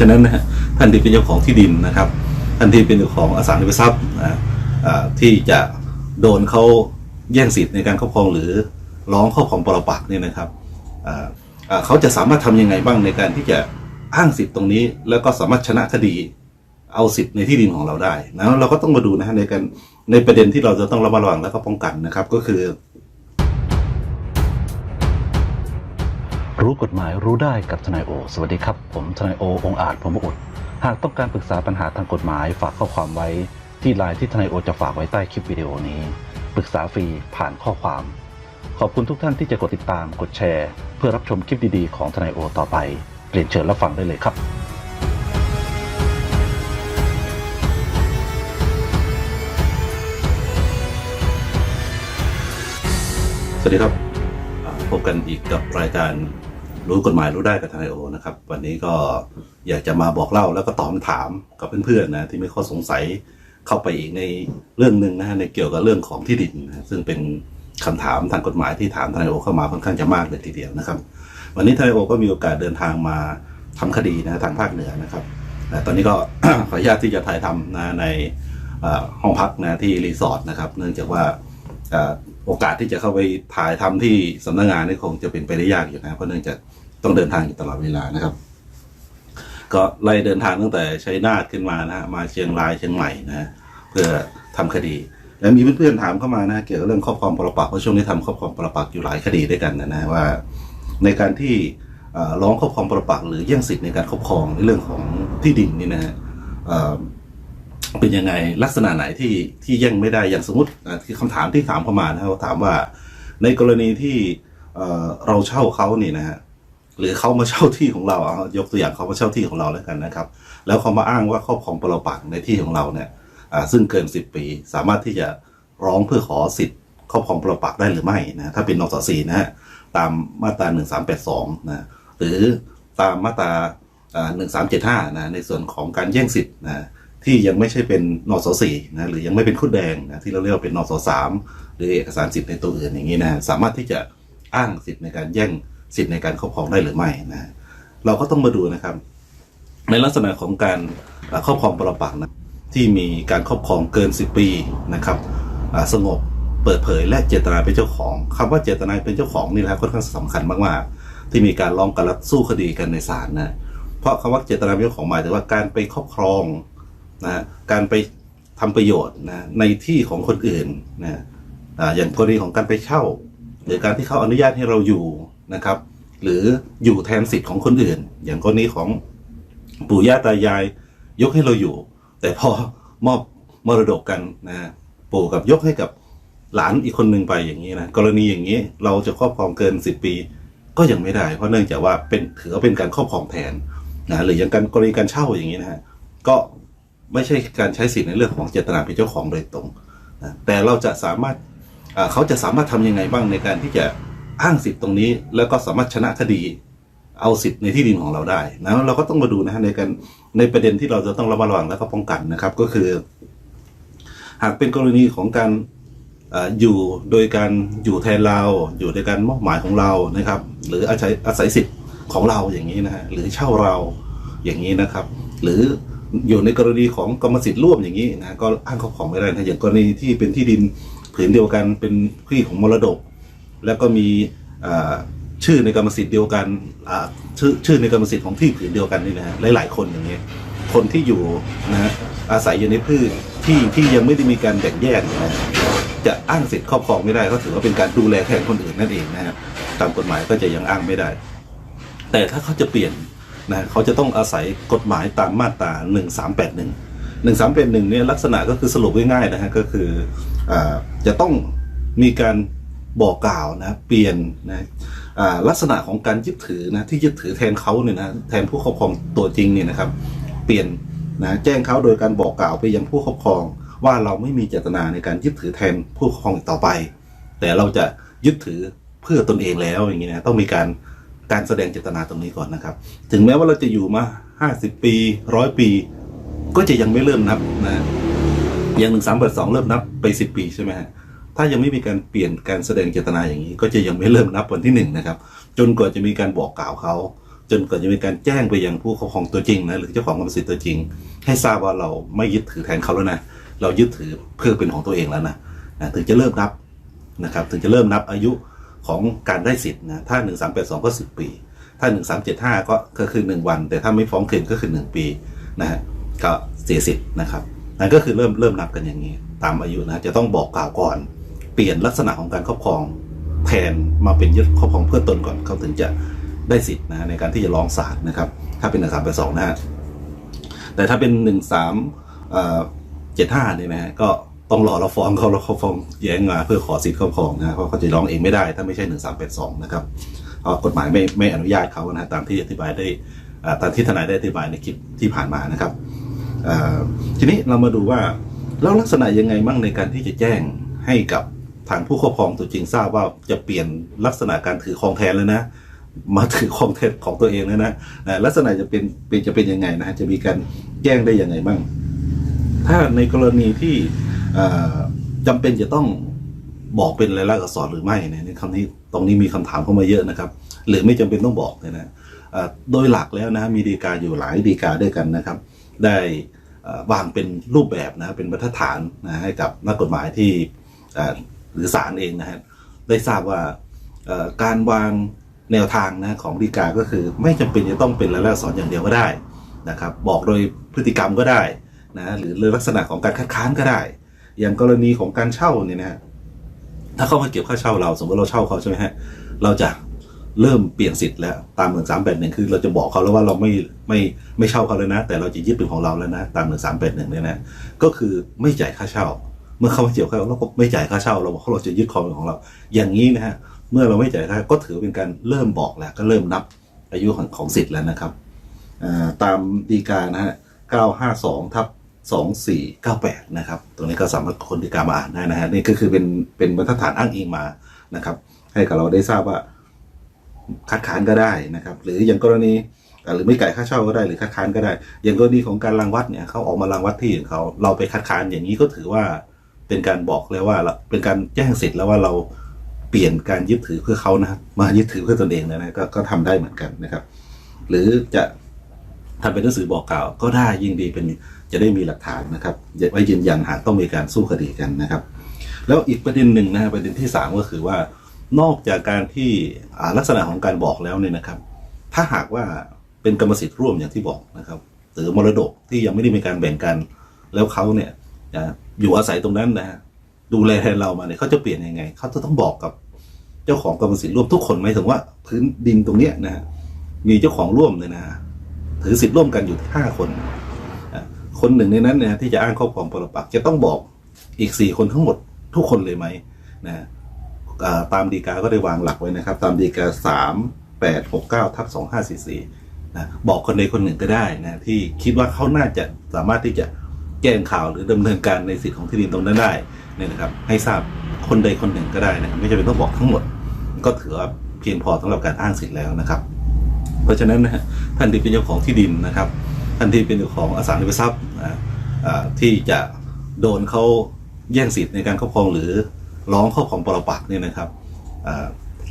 ฉะนั้นนะฮะท่านที่เป็นเจ้าของที่ดินนะครับ ท่านที่เป็นเจ้าของอสังหาริมทรัพย์นะที่จะโดนเขาแย่งสิทธิ์ในการครอบครองหรือร้องครอบครองปรปักษ์เนี่ยนะครับเขาจะสามารถทำยังไงบ้างในการที่จะอ้างสิทธิ์ตรงนี้ แล้วก็สามารถชนะคดีเอาสิทธิ์ในที่ดินของเราได้นะเราก็ต้องมาดูนะฮะในการในประเด็นที่เราจะต้องระมัดระวังและก็ป้องกันนะครับก็คือ รู้กฎหมายรู้ได้กับทนายโอ สวัสดีครับ ผมทนายโอ องอาจพรมอุดหากต้องการปรึกษาปัญหาทางกฎหมายฝากข้อความไว้ ที่ไลน์ที่ทนายโอจะฝากไว้ใต้คลิปวิดีโอนี้ ปรึกษาฟรีผ่านข้อความ ขอบคุณทุกท่านที่จะกดติดตามกดแชร์ เพื่อรับชมคลิปดีๆของทนายโอ ต่อไปเรียนเชิญรับฟังได้เลยครับสวัสดีครับพบกันอีกกับรายการ รู้กฎหมายรู้ได้กับทนายโอนะครับ วันนี้ก็อยากจะมาบอกเล่าแล้วก็ตอบคำถามกับเพื่อนๆนะที่มีข้อสงสัยเข้าไปอีกในเรื่องหนึ่งนะฮะในเกี่ยวกับเรื่องของที่ดินนะซึ่งเป็นคำถามทางกฎหมายที่ถามทนายโอเข้ามาค่อนข้างจะมากเลยทีเดียวนะครับ วันนี้ทนายโอก็มีโอกาสเดินทางมาทำคดีนะทางภาคเหนือนะครับแต่ตอนนี้ก็ขออนุญาตที่จะถ่ายทำนะในห้องพักนะที่รีสอร์ทนะครับ เนื่องจากว่า โอกาสที่จะเข้าไปถ่ายทำที่สำนักงานนี่คงจะเป็นไปได้ยากอยู่นะ เพราะเนื่องจากต้องเดินทางอยู่ตลอดเวลานะครับ ก็ไล่เดินทางตั้งแต่ชัยนาทขึ้นมานะฮะมาเชียงรายเชียงใหม่นะเพื่อทำคดี แล้วมีเพื่อนๆถามเข้ามานะเกี่ยวกับเรื่องครอบครองปรปักษ์เพราะช่วงนี้ทำครอบครองปรปักษ์อยู่หลายคดีด้วยกันนะนะว่า ในการที่ร้องครอบครองปรปักษ์หรือแย่งสิทธิ์ในการครอบครองในเรื่องของที่ดินนี่นะฮะ เป็นยังไงลักษณะไหนที่ที่แย่งไม่ได้อย่างสมมติอะที่คำถามที่ถามเข้ามานะครับถามว่า ในกรณีที่เราเช่าเขานี่นะฮะหรือเขามาเช่าที่ของเราเอายกตัวอย่างเขามาเช่าที่ของเราแล้วกันนะครับ แล้วเขามาอ้างว่าครอบครองปรปักในที่ของเราเนี่ยซึ่งเกิน 10 ปี สามารถที่จะร้องเพื่อขอสิทธิ์ครอบครองปรปักได้หรือไม่นะถ้าเป็นนสสีนะฮะตามมาตรา 1382นะหรือตามมาตราหนึ่งสามเจ็ดห้านะในส่วนของการแย่งสิทธิ์นะ ที่ยังไม่ใช่เป็นนสสี่นะหรือยังไม่เป็นคุดแดงนะที่เราเรียกว่าเป็นนสสามหรือเอกสารสิทธิ์ในตัวอื่นอย่างนี้นะสามารถที่จะอ้างสิทธิ์ในการแย่งสิทธิ์ในการครอบครองได้หรือไม่นะเราก็ต้องมาดูนะครับ ในลักษณะของการครอบครองปรปักษ์นะที่มีการครอบครองเกิน 10 ปีนะครับสงบเปิดเผยและเจตนาเป็นเจ้าของคำว่าเจตนาเป็นเจ้าของนี่แหละค่อนข้างสำคัญมากๆที่มีการร้องกันและสู้คดีกันในศาลนะเพราะคำว่าเจตนาเป็นเจ้าของหมายถึงว่าการไปครอบครอง นะการไปทำประโยชน์นะในที่ของคนอื่นนะอ่าอย่างกรณีของการไปเช่า หรือการที่เขาอนุญาตให้เราอยู่นะครับ หรืออยู่แทนสิทธิ์ของคนอื่น อย่างกรณีของปู่ย่าตายายยกให้เราอยู่ แต่พอมอบมรดกกันนะปู่กับยกให้กับหลานอีกคนหนึ่งไปอย่างนี้นะกรณีอย่างนี้เราจะครอบครองเกินสิบปี ก็ยังไม่ได้ เพราะเนื่องจากว่าเป็นถือว่าเป็นการครอบครองแทนนะหรืออย่างการกรณีการเช่าอย่างนี้นะฮะก็ ไม่ใช่การใช้สิทธิ์ในเรื่องของเจตนาเป็นเจ้าของโดยตรงนะแต่เราจะสามารถเขาจะสามารถทำยังไงบ้างในการที่จะอ้างสิทธิ์ตรงนี้ แล้วก็สามารถชนะคดีเอาสิทธิ์ในที่ดินของเราได้นะเราก็ต้องมาดูนะฮะในการในประเด็นที่เราจะต้องระมัดระวังและก็ป้องกันนะครับ ก็คือ หากเป็นกรณีของการอยู่โดยการอยู่แทนเรา อยู่ในการมอบหมายของเรานะครับ หรืออาศัยอาศัยสิทธิ์ของเราอย่างนี้นะฮะหรือเช่าเราอย่างนี้นะครับ หรือ อยู่ในกรณีของกรรมสิทธิ์ร่วมอย่างนี้นะก็อ้างครอบครองไม่ได้นะอย่างกรณีที่เป็นที่ดินผืนเดียวกันเป็นที่ของมรดก แล้วก็มีชื่อในกรรมสิทธิ์เดียวกันชื่อชื่อในกรรมสิทธิ์ของที่ผืนเดียวกันนี่นะฮะหลาย ๆ คนอย่างเงี้ยคนที่อยู่นะฮะอาศัยอยู่ในพืชที่ที่ยังไม่ได้มีการแบ่งแยกนะจะอ้างสิทธิ์ครอบครองไม่ได้ก็ถือว่าเป็นการดูแลแทนคนอื่นนั่นเองนะฮะตามกฎหมายก็จะยังอ้างไม่ได้ แต่ถ้าเขาจะเปลี่ยน นะเขาจะต้องอาศัยกฎหมายตามมาตรา 1381 1381เนี่ยลักษณะก็คือสรุปง่ายๆนะฮะก็คืออจะต้องมีการบอกกล่าวนะเปลี่ยนนะลักษณะของการยึดถือนะที่ยึดถือแทนเขาเนี่ยนะแทนผู้ครอบครองตัวจริงเนี่ยนะครับ เปลี่ยนนะแจ้งเขาโดยการบอกกล่าวไปยังผู้ครอบครอง ว่าเราไม่มีเจตนาในการยึดถือแทนผู้ครอบครองอีกต่อไป แต่เราจะยึดถือเพื่อตนเองแล้วอย่างนี้นะต้องมีการ การแสดงเจตนาตรงนี้ก่อนนะครับ ถึงแม้ว่าเราจะอยู่มา 50 ปีร้อยปี ก็จะยังไม่เริ่มนับนะอย่างหนึ่งสามแปดสองเริ่มนับไปสิบปีใช่ไหมฮะถ้ายังไม่มีการเปลี่ยนการแสดงเจตนาอย่างนี้ ก็จะยังไม่เริ่มนับวันที่หนึ่งนะครับ จนกว่าจะมีการบอกกล่าวเขา จนกว่าจะมีการแจ้งไปยังผู้ครอบครองตัวจริงนะหรือเจ้าของกรรมสิทธิ์ตัวจริง ให้ทราบว่าเราไม่ยึดถือแทนเขาแล้วนะเรายึดถือเพื่อเป็นของตัวเองแล้วนะนะถึงจะเริ่มนับนะครับ ถึงจะเริ่มนับอายุ ของการได้สิทธิ์นะถ้า 1382 ก็ 10 ปี ถ้า 1375 ก็ก็คือ 1 วัน แต่ถ้าไม่ฟ้องคืนก็คือ 1 ปีนะฮะก็เสียสิทธิ์นะครับนั่นก็คือเริ่มเริ่มนับกันอย่างนี้ ตามอายุนะจะต้องบอกกล่าวก่อน เปลี่ยนลักษณะของการครอบครองแทนมาเป็นยึดครอบครองเพื่อตนก่อนเขาถึงจะได้สิทธิ์นะในการที่จะร้องศาลนะครับ ถ้าเป็นหนึ่งสามแปดสองนะฮะแต่ถ้าเป็นหนึ่งสามเจ็ดห้าเนี่ยนะฮะก็ ต้องรอเราฟ้องเขาแล้วเขาฟ้องแย้งมาเพื่อขอสิทธิ์ครอบครองนะฮะเพราะเขาจะร้องเองไม่ได้ ถ้าไม่ใช่หนึ่งสามแปดสองนะครับเพราะกฎหมายไม่ไม่อนุญาตเขานะฮะตามที่อธิบายได้ตามที่ทนายได้อธิบายในคลิปที่ผ่านมานะครับทีนี้เรามาดูว่าแล้วลักษณะยังไงบ้างในการที่จะแจ้งให้กับทางผู้ครอบครองตัวจริงทราบว่าจะเปลี่ยนลักษณะการถือครองแทนแล้วนะ มาถือครองแทนของตัวเองแล้วนะลักษณะจะเป็นเป็นจะเป็นยังไงนะฮะจะมีการแจ้งได้ยังไงบ้างถ้าในกรณีที่ อ่าจำเป็นจะต้องบอกเป็นลายลักษณ์อักษรหรือไม่เนี่ยในคำนี้ตรงนี้มีคำถามเข้ามาเยอะนะครับ หรือไม่จำเป็นต้องบอกเนี่ยนะโดยหลักแล้วนะมีดีกาอยู่หลายดีกาด้วยกันนะครับ ได้วางเป็นรูปแบบนะเป็นบรรทัดฐานนะให้กับนักกฎหมายที่อ่อหรือศาลเองนะฮะได้ทราบว่าการวางแนวทางนะของฎีกาก็คือ ไม่จำเป็นจะต้องเป็นรายลักษณ์อักษรอย่างเดียวก็ได้นะครับ บอกโดยพฤติกรรมก็ได้นะหรือลักษณะของการคัดค้านก็ได้ อย่างกรณีของการเช่าเนี่ยนะฮะถ้าเขามาเก็บค่าเช่าเรา สมมติเราเช่าเขาใช่ไหมฮะเราจะเริ่มเปลี่ยนสิทธิ์แล้วตามหนึ่งสามแปดหนึ่งคือเราจะบอกเขาแล้วว่าเราไม่ไม่ไม่เช่าเขาเลยนะ แต่เราจะยึดเป็นของเราแล้วนะตามหนึ่งสามแปดหนึ่งเนี่ยนะก็คือไม่จ่ายค่าเช่า เมื่อเขามาเกี่ยวข้าวเราก็ไม่จ่ายค่าเช่า เราบอกเขาเราจะยึดครองของเรา อย่างนี้นะฮะเมื่อเราไม่จ่ายค่าก็ถือเป็นการเริ่มบอกแล้วก็เริ่มนับอายุของของสิทธิ์แล้วนะครับตามดีกานะฮะ952ทับ 2498 นะครับ ตรงนี้ก็สามารถคนดีการมาอ่านได้นะฮะ นี่ก็คือเป็นเป็นบรรทัดฐานอ้างอิงมานะครับ ให้กับเราได้ทราบว่าคัดค้านก็ได้นะครับ หรืออย่างกรณีหรือไม่จ่ายค่าเช่าก็ได้หรือคัดค้านก็ได้ อย่างกรณีของการรังวัดเนี่ยเขาออกมารังวัดที่ของเขาเราไปคัดค้านอย่างนี้ก็ถือว่าเป็นการบอกแล้วว่าเราเป็นการแจ้งสิทธิ์แล้วว่าเราเปลี่ยนการยึดถือเพื่อเขานะมายึดถือเพื่อตนเองนะนะกก็ทำได้เหมือนกันนะครับ หรือจะทำเป็นหนังสือบอกกล่าวก็ได้ยิ่งดีเป็น จะได้มีหลักฐานนะครับไว้ยืนยันหากต้องมีการสู้คดีกันนะครับ แล้วอีกประเด็นหนึ่งนะฮะประเด็นที่สามก็คือว่านอกจากการที่ลักษณะของการบอกแล้วเนี่ยนะครับ ถ้าหากว่าเป็นกรรมสิทธิ์ร่วมอย่างที่บอกนะครับ หรือมรดกที่ยังไม่ได้มีการแบ่งกัน แล้วเขาเนี่ยอยู่อาศัยตรงนั้นนะฮะดูแลแทนเรามาเนี่ยเขาจะเปลี่ยนยังไงเขาจะต้องบอกกับเจ้าของกรรมสิทธิ์ร่วมทุกคนไหมถึงว่าพื้นดินตรงเนี้ยนะฮะมีเจ้าของร่วมเลยนะฮะถือสิทธิ์ร่วมกันอยู่ห้าคนอะ คนหนึ่งในนั้นเนี่ยที่จะอ้างครอบครองปรปักษ์จะต้องบอกอีกสี่คนทั้งหมดทุกคนเลยไหมนะตามดีกาก็ได้วางหลักไว้นะครับ ตามดีกาสามแปดหกเก้าทับสองห้าสี่สี่นะบอกคนใดคนหนึ่งก็ได้นะที่คิดว่าเขาน่าจะสามารถที่จะแจ้งข่าวหรือดำเนินการในสิทธิของที่ดินตรงนั้นได้นี่นะครับ ให้ทราบคนใดคนหนึ่งก็ได้นะครับ ไม่จำเป็นต้องบอกทั้งหมด ก็ถือว่าเพียงพอสำหรับการอ้างสิทธิ์แล้วนะครับ เพราะฉะนั้นนะท่านที่เป็นเจ้าของที่ดินนะครับ ท่านที่เป็นเจ้าของอสังหาริมทรัพย์นะที่จะโดนเขาแย่งสิทธิ์ในการครอบครองหรือร้องครอบครองปรปักษ์เนี่ยนะครับ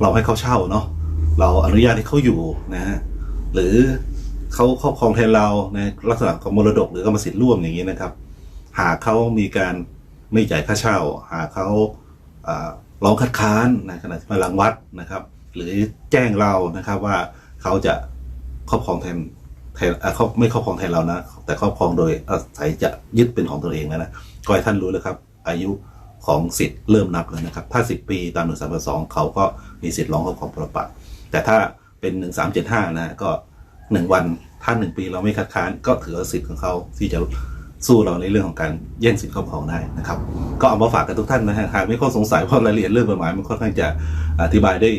เราให้เขาเช่าเนาะเราอนุญาตให้เขาอยู่นะฮะหรือเขาครอบครองแทนเราในลักษณะของมรดกหรือกรรมสิทธิ์ร่วมอย่างนี้นะครับ หากเขามีการไม่จ่ายค่าเช่า หากเขาร้องคัดค้านในขณะที่มารังวัดนะครับ หรือแจ้งเรานะครับว่าเขาจะครอบครองแทน ทนเขาไม่ครอบครองแทนเรานะ แต่ครอบครองโดยอาศัยจะยึดเป็นของตัวเองนะนะก็ให้ท่านรู้เลยครับ อายุของสิทธิ์เริ่มนับแล้วนะครับ ถ้า 10 ปีตามหนึ่งสามสองเขาก็มีสิทธิ์ร้องครอบครองปรปักแต่ถ้าเป็นหนึ่งสามเจ็ดห้านะก็หนึ่งวันถ้าหนึ่งปีเราไม่คัดค้านก็ถือสิทธิ์ของเขาที่จะสู้เราในเรื่องของการแย่งสิทธิ์ครอบครองได้นะครับ ก็เอามาฝากกันทุกท่านนะฮะหากไม่ข้อสงสัยเพราะรายละเอียดเรื่องกฎหมายมันค่อนข้างจะอธิบายได้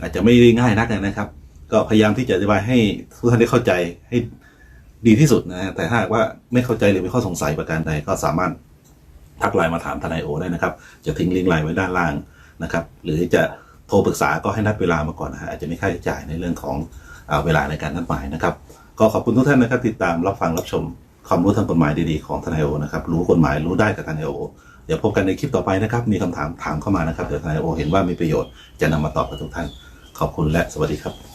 อาจจะไม่ได้ง่ายนักนะครับ ก็พยายามที่จะอธิบายให้ทุกท่านได้เข้าใจให้ดีที่สุดนะฮะแต่ถ้าหากว่าไม่เข้าใจหรือมีข้อสงสัยประการใดก็สามารถทักไลน์มาถามทนายโอได้นะครับ จะทิ้งลิงก์ไลน์ไว้ด้านล่างนะครับ หรือจะโทรปรึกษาก็ให้นัดเวลามาก่อนนะฮะอาจจะมีค่าใช้จ่ายในเรื่องของอเวลาในการนัดหมายนะครับ ก็ขอบคุณทุกท่านนะครับ ติดตามรับฟังรับชมความรู้ทางกฎหมายดีๆของทนายโอนะครับ รู้กฎหมายรู้ได้กับทนายโอ เดี๋ยวพบกันในคลิปต่อไปนะครับ มีคำถามถามเข้ามานะครับ เดี๋ยวทนายโอเห็นว่ามีประโยชน์จะนำมาตอบกับทุกท่าน ขอบคุณและสวัสดีครับ